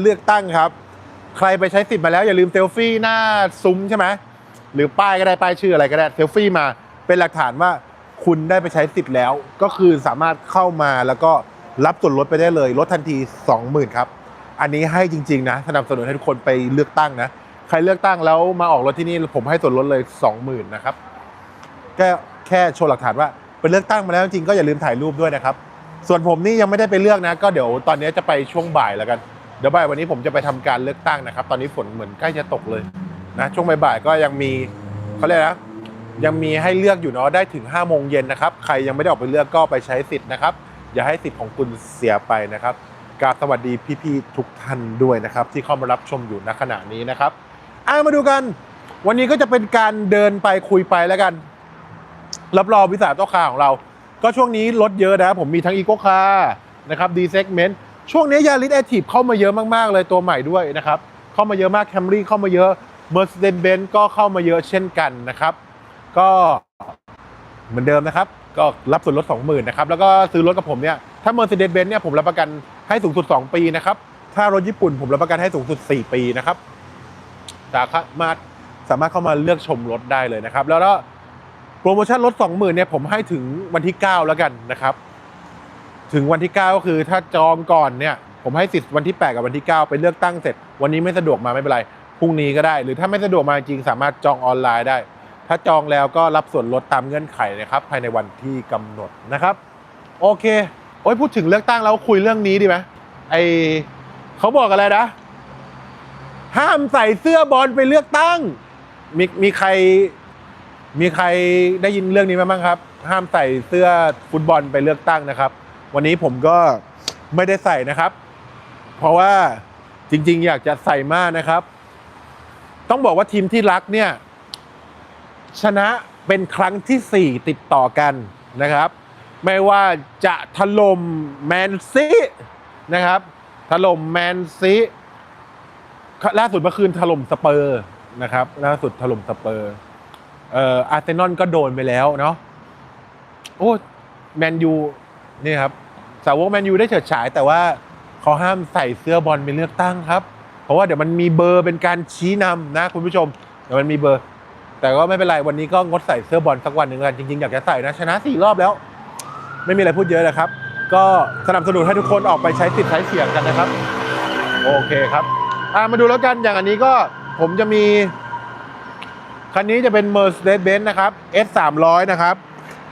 เลือกตั้งครับ ใครไปใช้สิทธิ์มาแล้วอย่าลืมเซลฟี่หน้าซุ้มใช่ไหมหรือป้ายก็ได้ป้ายชื่ออะไรก็ได้เซลฟี่มาเป็นหลักฐานว่าคุณได้ไปใช้สิทธิ์แล้ว ก็คือสามารถเข้ามาแล้วก็รับส่วนลดไปได้เลยลดทันที 20,000ครับอันนี้ให้จริง ๆ นะสนับสนุนให้ทุกคนไปเลือกตั้งนะใครเลือกตั้งแล้วมาออกรถที่นี่ผมให้ส่วนลดเลย 20,000นะครับแค่แค่โชว์หลักฐานว่าไปเลือกตั้งมาแล้วจริงก็อย่าลืมถ่ายรูปด้วยนะครับ ส่วนผมนี่ยังไม่ได้ไปเลือกนะ ก็เดี๋ยวตอนนี้จะไปช่วงบ่ายแล้วกัน ดี๋ยวบ่ายวันนี้ผมจะไปทำการเลือกตั้งนะครับ ตอนนี้ฝนเหมือนใกล้จะตกเลยนะช่วงบ่ายๆก็ยังมีเขาเรียกนะยังมีให้เลือกอยู่เนาะได้ถึง5้าโมงเย็นนะครับ ใครยังไม่ได้ออกไปเลือกก็ไปใช้สิทธิ์นะครับ อย่าให้สิทธิ์ของคุณเสียไปนะครับกราบสวัสดีพี่ๆทุกท่านด้วยนะครับ ที่เข้ามารับชมอยู่ณขณะนี้นะครับอะมาดูกัน วันนี้ก็จะเป็นการเดินไปคุยไปแล้วกัน รับรองวิสาหกิจคาของเรา ก็ช่วงนี้รถเยอะนะ ผมมีทั้งอีโ c คานะครับดีเซกเมนต์ ช่วงนี้ยาริสแอคทีฟเข้ามาเยอะมากๆเลยตัวใหม่ด้วยนะครับ เข้ามาเยอะมากแคมรี่เข้ามาเยอะ Mercedes-Benz ก็เข้ามาเยอะเช่นกันนะครับ ก็เหมือนเดิมนะครับ ก็รับส่วนลด 20,000นะครับ แล้วก็ซื้อรถกับผมเนี่ย ถ้า Mercedes-Benz เนี่ยผมรับประกันให้สูงสุด 2 ปีนะครับ ถ้ารถญี่ปุ่นผมรับประกันให้สูงสุด 4 ปีนะครับ สามารถสามารถเข้ามาเลือกชมรถได้เลยนะครับ แล้วก็โปรโมชั่นลด 20,000เนี่ยผมให้ถึงวันที่ 9 แล้วกันนะครับ ถึงวันที่ 9 ก็คือถ้าจองก่อนเนี่ยผมให้สิทธิ์วันที่ 8 กับวันที่ 9 ไปเลือกตั้งเสร็จ วันนี้ไม่สะดวกมาไม่เป็นไรพรุ่งนี้ก็ได้ หรือถ้าไม่สะดวกมาจริงสามารถจองออนไลน์ได้ ถ้าจองแล้วก็รับส่วนลดตามเงื่อนไขนะครับภายในวันที่กำหนดนะครับโอเคโอ้ยพูดถึงเลือกตั้งแล้วคุยเรื่องนี้ดีไหมไอเขาบอกอะไรนะ ห้ามใส่เสื้อบอลไปเลือกตั้ง มีมีใคร มีใครได้ยินเรื่องนี้ไหมบ้างครับ ห้ามใส่เสื้อฟุตบอลไปเลือกตั้งนะครับ วันนี้ผมก็ไม่ได้ใส่นะครับ เพราะว่าจริงๆ อยากจะใส่มากนะครับ ต้องบอกว่าทีมที่รักเนี่ย ชนะเป็นครั้งที่ 4 ติดต่อกันนะครับ ไม่ว่าจะถล่มแมนซีนะครับ ถล่มแมนซีล่าสุดเมื่อคืนถล่มสเปอร์นะครับล่าสุดถล่มสเปอร์เอ่ออาร์เซนอลก็โดนไปแล้วเนาะโอ้แมนยูนี่ครับ สาวกแมนยูได้เฉิดฉาย แต่ว่าเขาห้ามใส่เสื้อบอลไปเลือกตั้งครับ เพราะว่าเดี๋ยวมันมีเบอร์เป็นการชี้นำนะคุณผู้ชมเดี๋ยวมันมีเบอร์ แต่ก็ไม่เป็นไรวันนี้ก็งดใส่เสื้อบอลสักวันหนึ่งกันจริงๆอยากจะใส่นะชนะสี่รอบแล้ว ไม่มีอะไรพูดเยอะนะครับ ก็สนับสนุนให้ทุกคนออกไปใช้สิทธิ์ใช้เสียงกันนะครับ โอเคครับอ่ามาดูแล้วกันอย่างอันนี้ก็ผมจะมี คันนี้จะเป็น Mercedes-Benz นะครับ S 3 0 0 นะครับ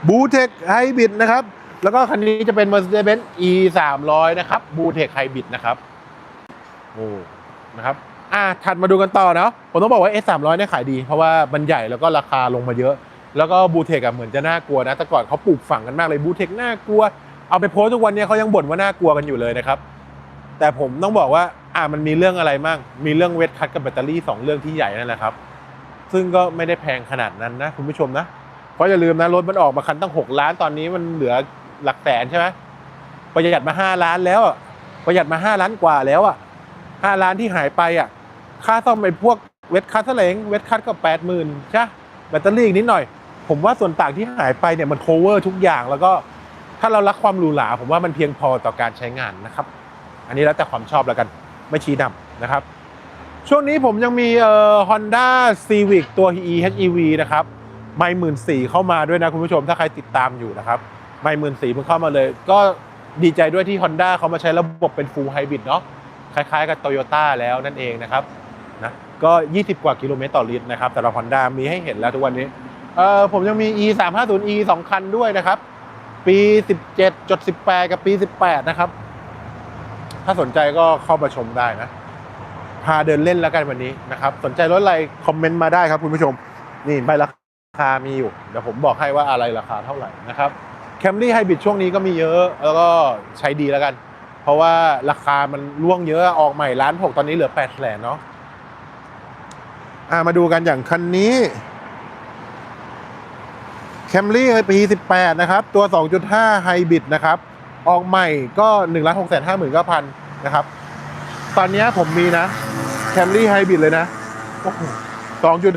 b u t e c Hybrid นะครับ แล้วก็คันนี้จะเป็น Mercedes-Benz E 3 0 0นะครับ b u t e c Hybrid นะครับ โอ้ นะครับ อ่าถัดมาดูกันต่อเนาะ ผมต้องบอกว่า S 3 0 0เนี่ยขายดี เพราะว่ามันใหญ่แล้วก็ราคาลงมาเยอะ แล้วก็บูเทคอะเหมือนจะน่ากลัวนะ แต่ก่อนเขาปลูกฝังกันมากเลยบูเทคน่ากลัว เอาไปโพสทุกวันนี้เขายังบ่นว่าน่ากลัวกันอยู่เลยนะครับ แต่ผมต้องบอกว่า อ่ามันมีเรื่องอะไรมั่ง มีเรื่องเวทคัทกับแบตเตอรี่สองเรื่องที่ใหญ่นั่นแหละครับ ซึ่งก็ไม่ได้แพงขนาดนั้นนะคุณผู้ชมนะ เพราะอย่าลืมนะรถมันออกมาคันตั้ง 6 ล้านตอนนี้มันเหลือ หลักแสนใช่ไหมประหยัดมา5ล้านแล้วประหยัดมา5ล้านกว่าแล้วอะ5ล้านที่หายไปอะ ค่าซ่อมไอ้พวกเวทคัทเสลงเวทคัทก็แปดหมื่นใช่แบตเตอรี่อีกนิดหน่อย ผมว่าส่วนต่างที่หายไปเนี่ยมัน cover ทุกอย่างแล้วก็ถ้าเรารักความหรูหราผมว่ามันเพียงพอต่อการใช้งานนะครับ อันนี้แล้วแต่ความชอบแล้วกันไม่ชี้นำนะครับ ช่วงนี้ผมยังมีเอ่อ Honda Civic ตัว EHEV นะครับ ไม่หมื่นสี่เข้ามาด้วยนะคุณผู้ชมถ้าใครติดตามอยู่นะครับ ไม่หมื่นสี่เพิ่งเข้ามาเลย ก็ดีใจด้วยที่ Honda เขามาใช้ระบบเป็น Full Hybrid เนาะคล้ายๆกับ Toyota แล้วนั่นเองนะครับนะก็ 20 กว่ากิโลเมตรต่อลิตรนะครับแต่เรา Honda มีให้เห็นแล้วทุกวันนี้เออผมยังมี E 3 5 0 E 2 คันด้วยนะครับ ปี 17จด18 กับปี 18 นะครับ ถ้าสนใจก็เข้ามาชมได้นะ พาเดินเล่นแล้วกันวันนี้นะครับ สนใจรถอะไรคอมเมนต์มาได้ครับคุณผู้ชม นี่ใบราคามีอยู่ เดี๋ยวผมบอกให้ว่าอะไรราคาเท่าไหร่นะครับ แคมรี่ไฮบริดช่วงนี้ก็มีเยอะ แล้วก็ใช้ดีแล้วกัน เพราะว่าราคามันร่วงเยอะออกใหม่ล้านหกตอนนี้เหลือแปดแสนเนาะอ่ามาดูกันอย่างคันนี้แคมรี่ปี18นะครับ ตัว2.5ไฮบริดนะครับ ออกใหม่ก็1 6 5 9 0 0 0นะครับ ตอนนี้ผมมีนะแคมรี่ไฮบริดเลยนะสองจุด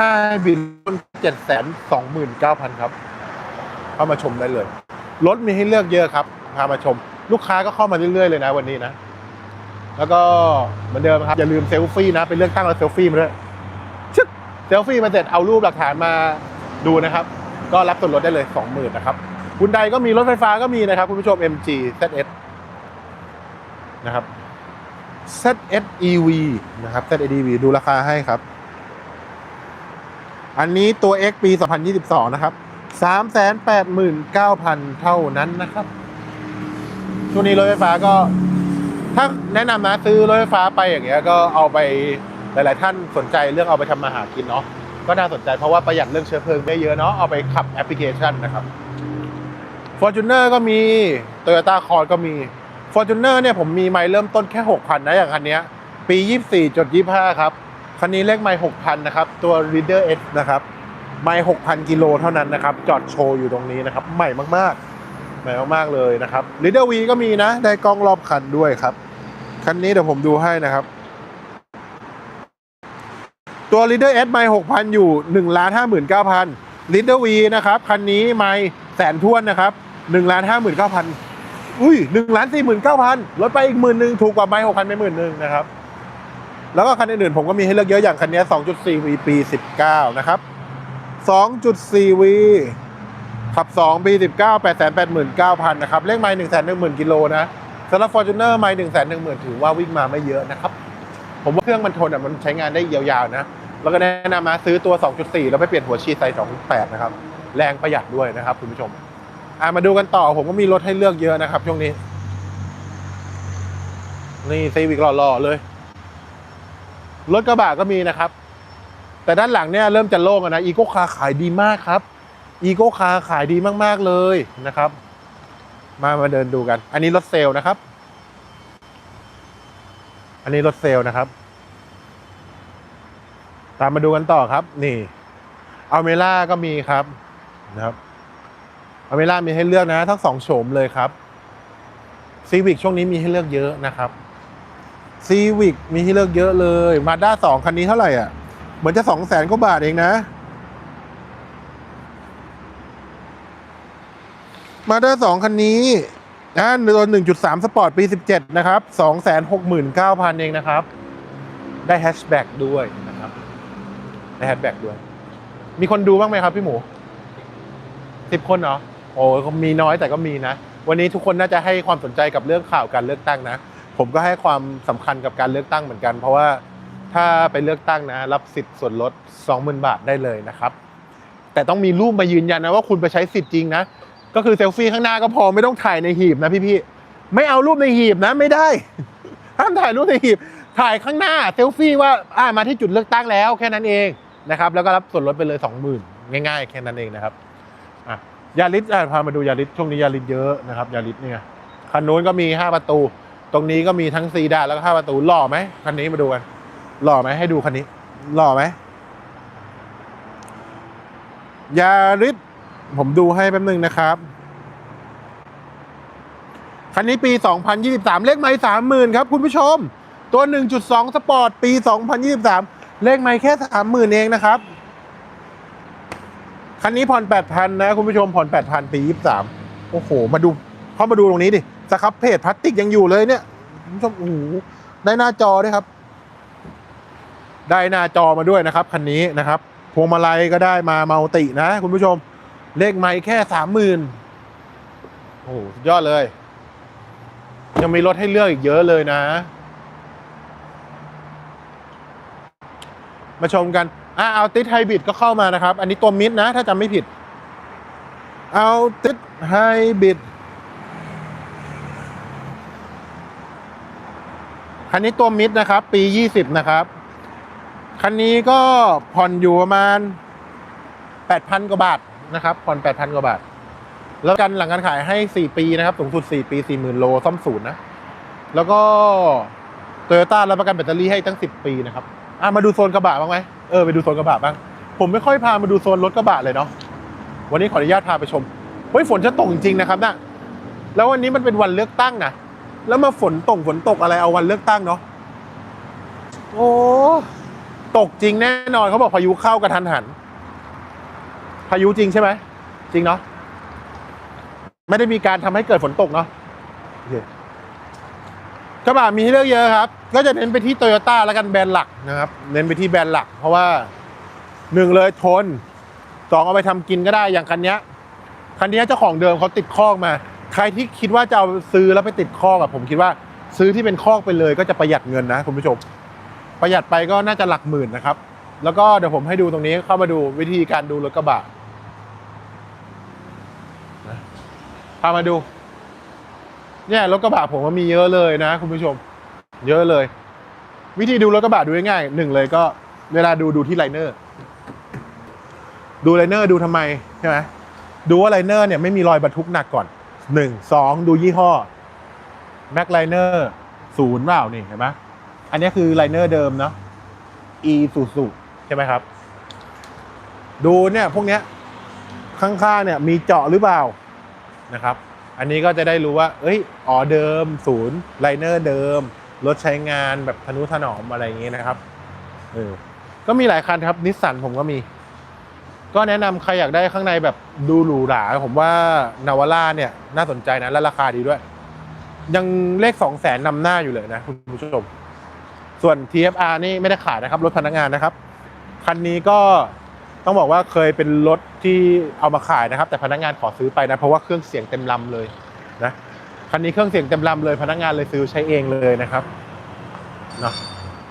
ห้าไฮบริดเจ็ดแสนสองหมื่นเก้าพันครับ เข้ามาชมได้เลย รถมีให้เลือกเยอะครับ พามาชม ลูกค้าก็เข้ามาเรื่อยๆเลยนะวันนี้นะ แล้วก็เหมือนเดิมครับ อย่าลืมเซลฟี่นะไปเลือกตั้งแล้วเซลฟี่มาด้วยชึกเซลฟี่มาเสร็จเอารูปหลักฐานมาดูนะครับ ก็รับส่วนลดได้เลย20,000นะครับคุณใดก็มีรถไฟฟ้าก็มีนะครับ คุณผู้ชม MG ZS นะครับ ZS EV นะครับ ZS EV ดูราคาให้ครับ อันนี้ตัว X ปี 2022 นะครับ 389,000 เท่านั้นนะครับช่วงนี้รถไฟฟ้าก็ ถ้าแนะนำนะซื้อรถไฟฟ้าไปอย่างเงี้ยก็เอาไปหลาย ๆ ท่านสนใจเรื่องเอาไปทำมาหากินเนาะก็น่าสนใจเพราะว่าประหยัดเรื่องเชื้อเพลิงได้เยอะเนาะเอาไปขับแอปพลิเคชันนะครับ Fortuner ก็มี Toyota c o r ก็มี Fortuner เนี่ยผมมีไมล์เริ่มต้นแค่ 6,000 นะอย่างคันนี้ยปี 24.25 ครับ คันนี้เลขไมล์6,000 นะครับ ตัว Reader S นะครับ ไมล์6,000 กิโลเท่านั้นนะครับ จอดโชว์อยู่ตรงนี้นะครับ ใหม่มากๆ ใหม่มากๆเลยนะครับ Reader V ก็มีนะ ได้กล้องรอบคันด้วยครับ คันนี้เดี๋ยวผมดูให้นะครับ ตัว Leader S ไมล์6,000 อยู่ 1 59,000 Leader V นะครับ คันนี้ไมล์แสนท้วนนะครับ1 59,000อุ้ย1 49,000ลดไปอีกหมื่นหนึ่งถูกกว่าไมล์6,000ไปหมื่นหนึ่งนะครับ แล้วก็คันอื่นๆผมก็มีให้เลือกเยอะอย่างคันนี้ 2.4V ปี19นะครับ 2.4V ขับ2ปี19 889,000นะครับเลขไมล์110,000กิโลนะสำหรับ Fortuner ไมล์110,000ถือว่าวิ่งมาไม่เยอะนะครับ ผมว่าเครื่องมันทนอะมันใช้งานได้ยาวๆนะ แล้วก็แนะนำนะซื้อตัว 2.4 แล้วไปเปลี่ยนหัวฉีดใส่2.8 นะครับ แรงประหยัดด้วยนะครับคุณผู้ชมอะมาดูกันต่อผมก็มีรถให้เลือกเยอะนะครับช่วงนี้ นี่ซีวิกหล่อๆเลย รถกระบะก็มีนะครับ แต่ด้านหลังเนี่ยเริ่มจะโล่งนะอีโก้คาขายดีมากครับอีโก้คาขายดีมากๆเลยนะครับ มามาเดินดูกัน อันนี้รถเซลล์นะครับ อันนี้รถเซลล์นะครับ ตามมาดูกันต่อครับ นี่อัลเมล่าก็มีครับนะครับอัลเมล่ามีให้เลือกนะ ทั้งสองโฉมเลยครับซีวิกช่วงนี้มีให้เลือกเยอะนะครับซีวิกมีให้เลือกเยอะเลยมาด้าสองคันนี้เท่าไหร่อะ เหมือนจะสองแสนกว่าบาทเองนะ มาด้าสองคันนี้อ่าตัวหนึ่งจุดสามสปอร์ตปีสิบเจ็ดนะครับสองแสนหกหมื่นเก้าพันเองนะครับ ได้แฮชแบ็กด้วยนะครับ ได้แฮชแบ็กด้วย มีคนดูบ้างไหมครับพี่หมูสิบคนเหรอ โอ้ก็มีน้อยแต่ก็มีนะ วันนี้ทุกคนน่าจะให้ความสนใจกับเรื่องข่าวการเลือกตั้งนะ ผมก็ให้ความสำคัญกับการเลือกตั้งเหมือนกัน เพราะว่า ถ้าไปเลือกตั้งนะรับสิทธิ์ส่วนลด 20,000 บาทได้เลยนะครับ แต่ต้องมีรูปมายืนยันนะว่าคุณไปใช้สิทธิ์จริงนะ ก็คือเซลฟี่ข้างหน้าก็พอไม่ต้องถ่ายในหีบนะพี่ๆไม่เอารูปในหีบนะไม่ได้ห้ามถ่ายรูปในหีบถ่ายข้างหน้าเซลฟี่ว่าอ่ามาที่จุดเลือกตั้งแล้วแค่นั้นเองนะครับแล้วก็รับส่วนลดไปเลย 20,000ง่ายๆ แค่นั้นเองนะครับอะยาริสอะพามาดูยาริสช่วงนี้ยาริสเยอะนะครับยาริสเนี่ยคันนู้นก็มี 5 ประตู ตรงนี้ก็มีทั้งซีดานแล้วก็5ประตูหล่อไหมคันนี้มาดูกัน หล่อไหมให้ดูคันนี้ หล่อไหมยาริสผมดูให้แป๊บนึงนะครับ คันนี้ปี 2023 เลขไม้30,000 ครับ คุณผู้ชม ตัว 1.2 สปอร์ต ปี 2023 เลขไม้แค่ 30,000 เองนะครับ คันนี้ผ่อน 8,000 นะ คุณผู้ชมผ่อน 8,000 ปี 23 โอ้โห มาดูเข้ามาดูตรงนี้ดิสครับเพจพลาสติกยังอยู่เลยเนี่ย คุณผู้ชมโอ้โหได้หน้าจอด้วยครับ ได้หน้าจอมาด้วยนะครับคันนี้นะครับพวงมาลัยก็ได้มาเมาตินะ คุณผู้ชมเลขไม้แค่30,000โอ้สุดยอดเลย ยังมีรถให้เลือกอีกเยอะเลยนะ มาชมกันอ่าเอาติดไฮบริดก็เข้ามานะครับ อันนี้ตัวมิดนะ ถ้าจำไม่ผิด เอาติดไฮบริดคันนี้ตัวมิดนะครับ ปี 20 นะครับ คันนี้ก็ผ่อนอยู่ประมาณ 8,000 กว่าบาทนะครับ ผ่อน 8,000 กว่าบาท แล้วกันหลังการขายให้ 4 ปีนะครับ สูงสุด 4 ปี 40,000 โลซ่อมศูนย์นะ แล้วก็โตโยต้ารับประกันแบตเตอรี่ให้ตั้ง 10 ปีนะครับ อะมาดูโซนกระบะบ้างไหมเออไปดูโซนกระบะบ้าง ผมไม่ค่อยพามาดูโซนรถกระบะเลยเนาะ วันนี้ขออนุญาตพาไปชม เฮ้ยฝนจะตกจริงๆนะครับนะแล้ววันนี้มันเป็นวันเลือกตั้งนะ แล้วมาฝนตกฝนตกอะไรเอาวันเลือกตั้งเนาะ โอ้ ตกจริงแน่นอนเขาบอกพายุเข้ากระทันหัน พายุจริงใช่ไหมจริงเนาะไม่ได้มีการทำให้เกิดฝนตกเนาะกระบะมีให้เลือกเยอะครับ ก็จะเน้นไปที่โตโยต้าแล้วกันแบรนด์หลักนะครับ เน้นไปที่แบรนด์หลัก เพราะว่าหนึ่งเลยทนสองเอาไปทำกินก็ได้อย่างคันนี้คันนี้เจ้าของเดิมเขาติดคอกมา ใครที่คิดว่าจะเอาซื้อแล้วไปติดคอกอะผมคิดว่าซื้อที่เป็นคอกไปเลยก็จะประหยัดเงินนะคุณผู้ชม ประหยัดไปก็น่าจะหลักหมื่นนะครับ แล้วก็เดี๋ยวผมให้ดูตรงนี้เข้ามาดูวิธีการดูรถกระบะนะพามาดู เนี่ยรถกระบะผมก็มีเยอะเลยนะ คุณผู้ชม เยอะเลย วิธีดูรถกระบะดูง่ายๆหนึ่งเลยก็ เวลาดูดูที่ไลเนอร์ ดูไลเนอร์ดูทำไมใช่ไหมดูว่าไลเนอร์เนี่ยไม่มีรอยบรรทุกหนักก่อนหนึ่งสองดูยี่ห้อแม็กไลเนอร์ศูนย์เปล่านี่เห็นไหม อันนี้คือไลเนอร์เดิมเนาะ e สูสูใช่ไหมครับ ดูเนี่ยพวกเนี้ยข้างๆเนี่ยมีเจาะหรือเปล่านะครับ อันนี้ก็จะได้รู้ว่า เอ้ยอ๋อเดิม ศูนย์ไลเนอร์เดิมรถใช้งานแบบทนุถนอมอะไรอย่างเงี้ยนะครับเออก็มีหลายคันครับนิสสันผมก็มี ก็แนะนำใครอยากได้ข้างในแบบดูหรูหราผมว่านาวาร่าเนี่ยน่าสนใจนะและราคาดีด้วย ยังเลขสองแสนนำหน้าอยู่เลยนะคุณผู้ชม ส่วน TFR นี่ไม่ได้ขายนะครับ รถพนักงานนะครับ คันนี้ก็ต้องบอกว่าเคยเป็นรถที่เอามาขายนะครับ แต่พนักงานขอซื้อไปนะ เพราะว่าเครื่องเสียงเต็มลำเลยนะคันนี้เครื่องเสียงเต็มลำเลยพนักงานเลยซื้อใช้เองเลยนะครับเนาะ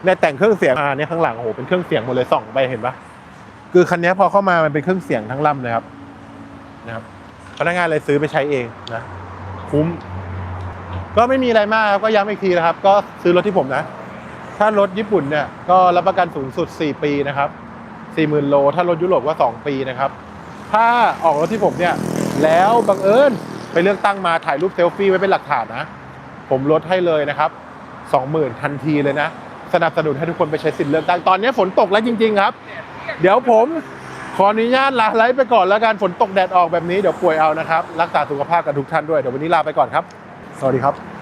ในแต่งเครื่องเสียงมาเนี่ยข้างหลังโอ้โหเป็นเครื่องเสียงหมดเลยส่องไปเห็นปะคือคันนี้พอเข้ามามันเป็นเครื่องเสียงทั้งลำเลยครับนะครับ พนักงานเลยซื้อไปใช้เองนะคุ้ม ก็ไม่มีอะไรมากครับก็ย้ำอีกทีนะครับ ก็ซื้อรถที่ผมนะ ถ้ารถญี่ปุ่นเนี่ยก็รับประกันสูงสุด 4 ปีนะครับ40,000โล ถ้ารถยุโรปก็2ปีนะครับ ถ้าออกรถที่ผมเนี่ย แล้วบังเอิญไปเลือกตั้งมาถ่ายรูปเซลฟี่ไว้เป็นหลักฐานนะ ผมลดให้เลยนะครับ 20,000 ทันทีเลยนะ สนับสนุนให้ทุกคนไปใช้สิทธิ์เลือกตั้ง ตอนนี้ฝนตกแล้วจริง ๆ ครับ เดี๋ยวผมขออนุญาตลาไลฟ์ไปก่อนแล้วกันฝนตกแดดออกแบบนี้เดี๋ยวป่วยเอานะครับ รักษาสุขภาพกันทุกท่านด้วย เดี๋ยววันนี้ลาไปก่อนครับ สวัสดีครับ